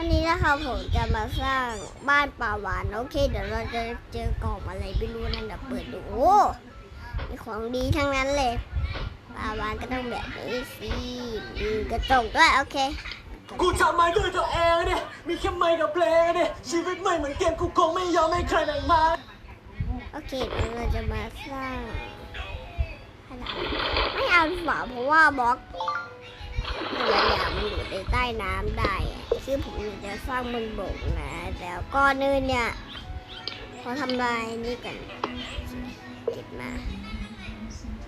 วันนี้นะคะผมจะมาสร้างบ้านปลาหวานโอเค เดี๋ยวเราจะเจอกล่องอะไรไม่รู้นั่นเดี๋ยวเปิดดูโอ้มีของดีทั้งนั้นเลยปลาหวานก็ต้องแบบนี้สิมีกระจกด้วยโอเคกูทำมาด้วยตัวเองเนี่ยมีแค่ไมค์กับเพลงเนี่ยชีวิตไม่เหมือนเกมกูคงไม่ยอมให้ใครแบ่งมาโอเคเดี๋ยวเราจะมาสร้างขนาดไม่เอาดีกว่าเพราะว่าบล็อกแต่ละอย่างมันอยู่ในใต้น้ำได้ อะคือผมอยากจะสร้างบนบกนะแต่ก้อนนื่นเนี่ยพอทำลายนี่กันเก็บมา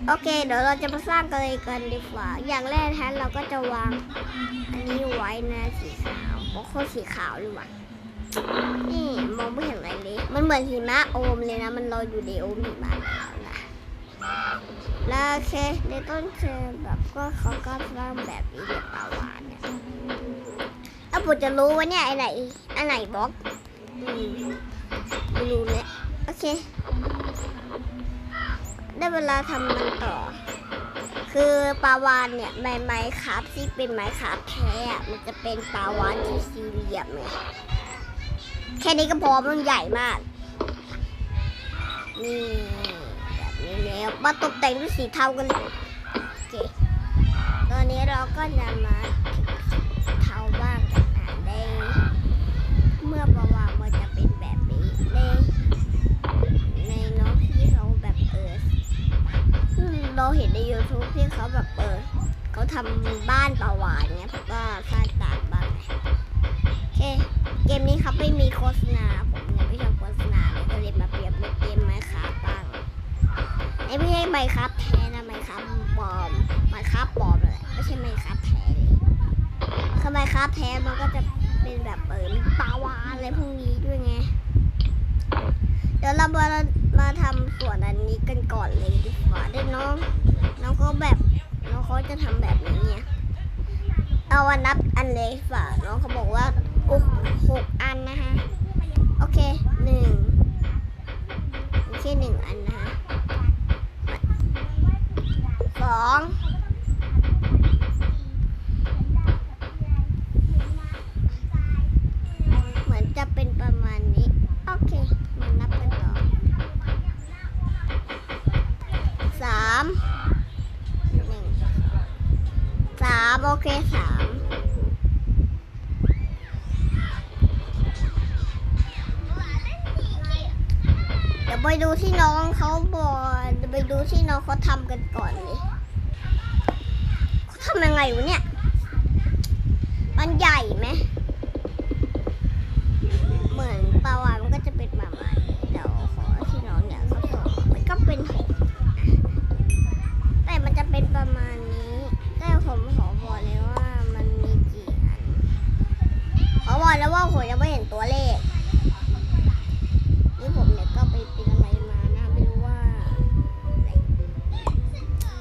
โอเค เดี๋ยวเราจะมาสร้างกันเลยกันดีกว่า อย่างแรกแทนเราก็จะวาง อันนี้ไว้นะสีขาวบอกโคสีขาวเลยว่ะนี่มองไม่เห็นอะไรเลย มันเหมือนหิมะโอมเลยนะ มันลอยอยู่ในโอมหิมะแล้วนะแล้วโอเคในต้นเชอแบบก็เขาก็สร้างแบบนี้แบบปาวานเนี่ย แล้วผมจะรู้ว่าเนี่ยอ้ไหนไอ้ไหนบล็อกไม่รู้เลยโอเค ได้เวลาทำมันต่อ คือปลาวานเนี่ยไม้ไม้ครับที่เป็นไม้ครับแท้อะมันจะเป็นปลาวานที่สี่เหลี่ยมเลยแค่นี้ก็พอมันใหญ่มาก นี่แบบนี้แล้วมาตกแต่งด้วยสีเทากันเลยโอเค ตอนนี้เราก็จะมาเทาบ้างกันอะได้ เมื่อประวางมันจะเป็นแบบนี้ในในน้องที่เขาแบบเออเราเห็นใน YouTube ที่เขาแบบเออเขาทำบ้านประวานเนี่ยผมก็สร้างตามบ้างโอเค เกมนี้ครับไม่มีโฆษณาผมยังไม่ชอบโฆษณาเลยก็เลยมาเปรียบเป็นเกมไมครับบ้างไอ้ไม่ใช่ไมครับแท้นะไมครับปลอมไมครับปลอมเลยไม่ใช่ไมครับแท้เลยคือไมครับแท้มันก็จะ เป็นแบบเออมีปลาวานอะไรพวกนี้ด้วยไง เดี๋ยวเรามามาทำส่วนอันนี้กันก่อนเลยดีกว่าเดี๋ยวน้อง น้องเขาแบบน้องเขาจะทำแบบนี้ไงเอาวันนับอันเล็กฝ่าน้องเขาบอกว่าอุกหกอันนะคะ โอเคหนึ่งโอเคหนึ่งอันนะคะสองเหมือนจะเป็นประมาณนี้ โอเคมานับกันต่อสามหนึ่งสาม โอเคสามเดี๋ยวไปดูที่น้องเขาบอกไปดูที่น้องเขาทำกันก่อนเลยเขาทำยังไงวะเนี่ย มันใหญ่ไหมเหมือนปลาวานมันก็จะเป็นประมาณนี้เดี๋ยวขอที่น้องเนี่ยเขาส่งมันก็เป็นหกแต่มันจะเป็นประมาณ อบอกแล้วว่าผมยังไม่เห็นตัวเลข นี่ผมเนี่ยก็ไปเป็นอะไรมานะไม่รู้ว่า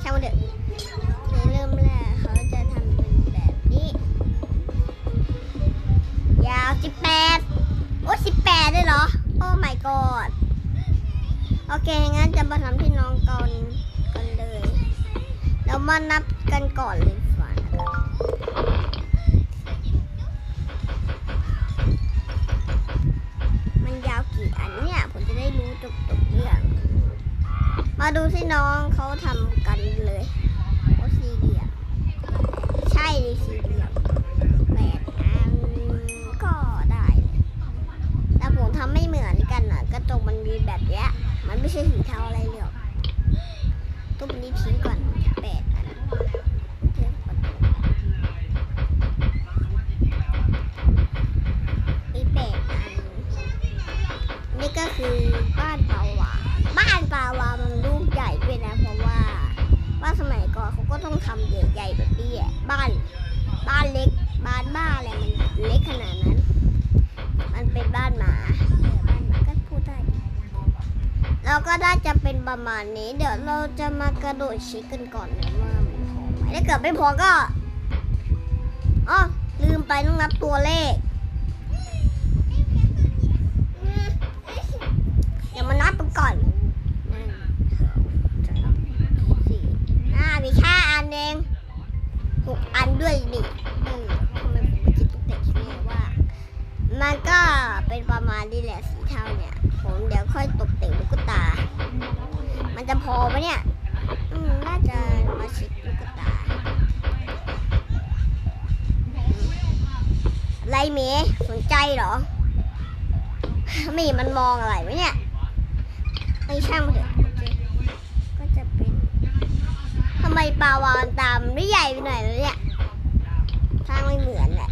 ช่างมันเถอะในเริ่มแรกเขาจะทำเป็นแบบนี้ ยาว18โอ้18เลยเหรอ โอ้ my god โอเค งั้นจะมาทำที่น้องก่อนกันเลยเรามานับกันก่อนเลย มาดูที่น้องเขาทำ ก็ได้จะเป็นประมาณนี้ เดี๋ยวเราจะมากระโดดชิคกันก่อนนะว่ามันพอไหมถ้าเกิดไม่พอก็อ๋อลืมไปต้องนับตัวเลขเดี๋ยวมานับกันก่อนหนึ่งสองสามสี่ห้ามีแค่อันเองหกอันด้วยนี่เออทำไมผมไม่คิดตั้งแต่ทีแรกว่าประมาณนี้แหละสีเทาเนี่ย ผมเดี๋ยวค่อยตก จะพอปะเนี่ย อืม น่าจะมาชิดลูกตาไรเมย์สนใจเหรอมย์มันมองอะไรไว้เนี่ยไม่ช่างมันเถอะก็จะเป็นทำไมปลาวานตามไม่ใหญ่ไปหน่อยเลยเนี่ยทางไม่เหมือนแหละ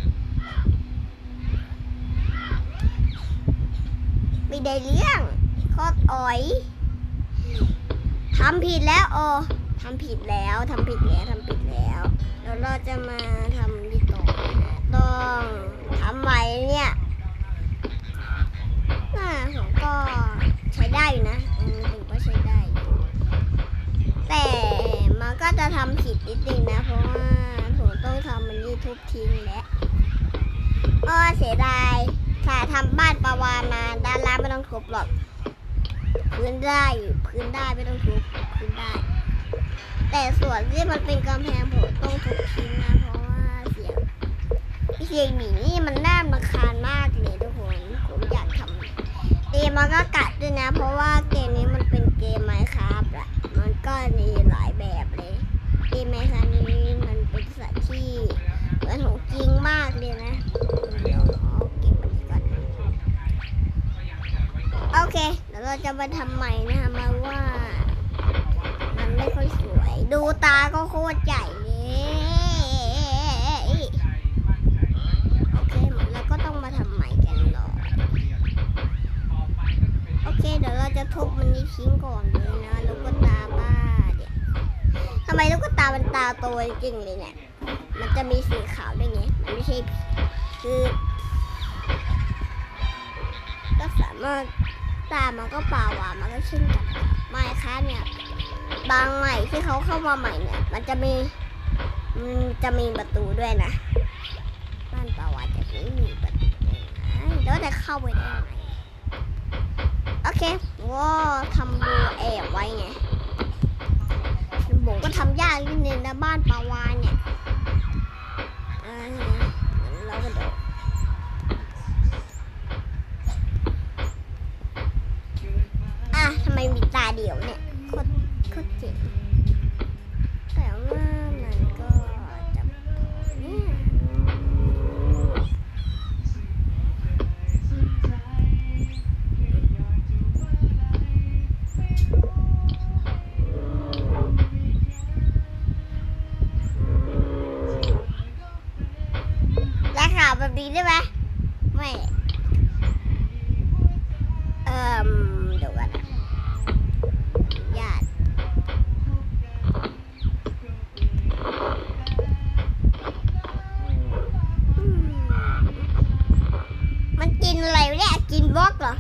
ไม่ได้เรื่องโคตรอ่อย ทำผิดแล้วโอทำผิดแล้วทำผิดแล้วทำผิดแล้วแล้วเราจะมาทำที่ต่อต้องทำใหม่เนี่ยน่าผมก็ใช้ได้อยู่นะอืมถือว่าใช้ได้ แต่มันก็จะทำผิดนิดนึงนะเพราะว่าผมต้องทำมันนี่ทุบทิ้งแล้วอ้อเสียดายถ้าทำบ้านประวานมาด้านล่างไม่ต้องทุบหรอก พื้นได้พื้นได้ไม่ต้องทุบพื้นได้ แต่ส่วนที่มันเป็นกำแพงผมต้องทุบทิ้งนะเพราะว่าเสียงเสียงหมีนี่มันน่ารำคาญมากเลยทุกคนผมอยากทำเกมมันก็กัดด้วยนะ เพราะว่าเกมนี้มันเป็นเกมไมค์ครับอะมันก็มีหลายแบบเลยเกมไมค์ครับนี้มันเป็นสัตว์ที่เหมือนของจริงมากเลยนะเดี๋ยว เราจะมาทำใหม่นะคะมาว่า มันไม่ค่อยสวย ดูตาก็โคตรใหญ่เลยโอเคแล้วก็ต้องมาทำใหม่กันหน่อโอเค เดี๋ยวเราจะทุบมันนี้ทิ้งก่อนเลยนะลูกตาบ้าเนี่ยทำไมลูกตามันตาโตจริงเลยเนี่ยมันจะมีสีขาวด้วยไงมันไม่ใช่คือก็สามารถ ตามันก็ป่าวามันก็เช่นกันไม้ค้าเนี่ย บางใหม่ที่เขาเข้ามาใหม่เนี่ย มันจะมีมันจะมีประตูด้วยนะบ้านป่าวาจะไม่มีประตูแล้วจะเข้าไปได้ยังไงโอเคว้าทำรูแอบไว้ไงผมก็ทำยากนิดนึงนะบ้านปาวา ตีได้ไหมไม่เอ่อเดี๋ยวก่อนญาติมันกินอะไรเนี่ยกินบล็อกเหรอ